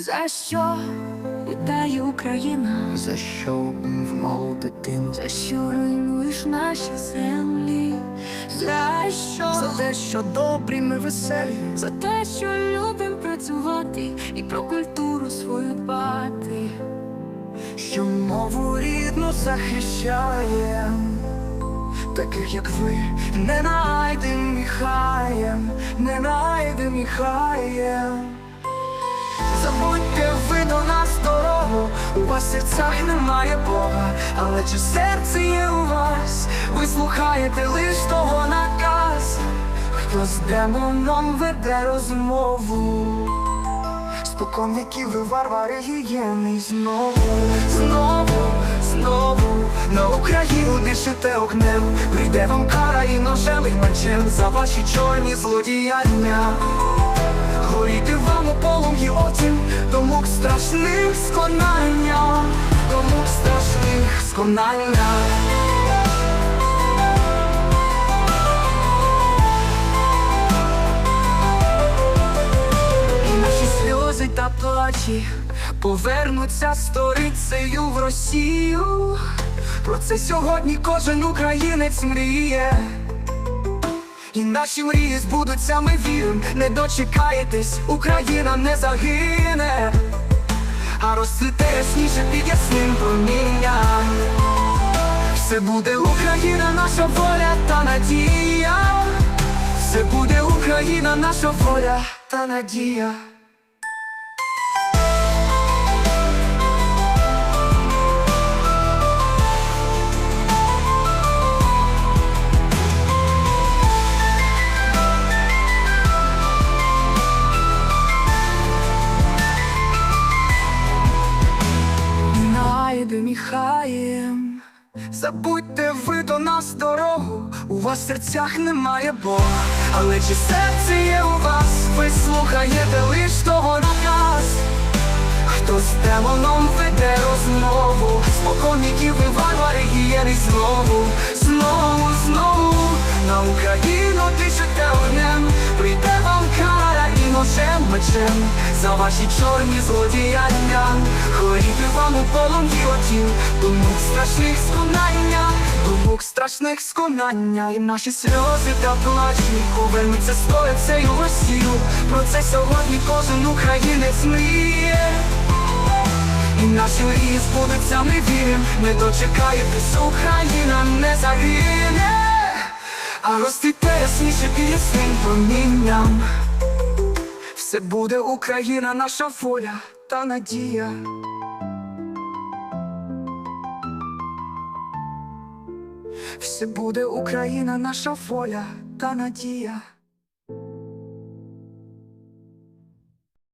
За що віддає Україна? За що в мову дитину? За що руйнуєш наші землі? За що? За те, що добрі ми веселі, За те, що любим працювати і про культуру свою дбати. що мову рідну захищає, таких як ви, не найдем і не найдем і хаєм. Забудьте ви до нас дорогу, у вас серцях немає Бога, але чи серце є у вас, ви слухаєте лиш того наказ, хто з демоном веде розмову. Спокон віків ви варвари гієни знову, знову, знову на Україну дишите огнем, прийде вам кара і ножем і мечем за ваші чорні злодіяння. Горіти вам у полум'ї отім, до мук страшних сконання, до мук страшних сконання. І наші сльози та плачі повернуться сторицею в Росію. Про це сьогодні кожен українець мріє. І наші мрії збудуться, ми вірим, не дочекаєтесь, Україна не загине, а розцвіте ясніше під ясним промінням. Все буде Україна, наша воля та надія. Все буде Україна, наша воля та надія. Найде забудьте ви до нас дорогу, у вас в серцях немає Бога, але чи серце є у вас, ви слухаєте лиш того наказ, хто з демоном веде розмову, спокон віків ви варвари гієни знову, знову, знову на Україну дишите огнем, прийде вам кара і ножем мечем. За ваші чорні злодіяння, до мук страшних сконання, до мук страшних сконання, і наші сльози та плачі повернуться стояцею в Росію. Про це сьогодні кожен українець мріє. І наші мрії збудуться, ми вірим, не дочекаєтесь, Україна не загине, а розцвіте ясніше під ясним промінням. Все буде Україна, наша воля та надія. Все буде Україна, наша воля та надія.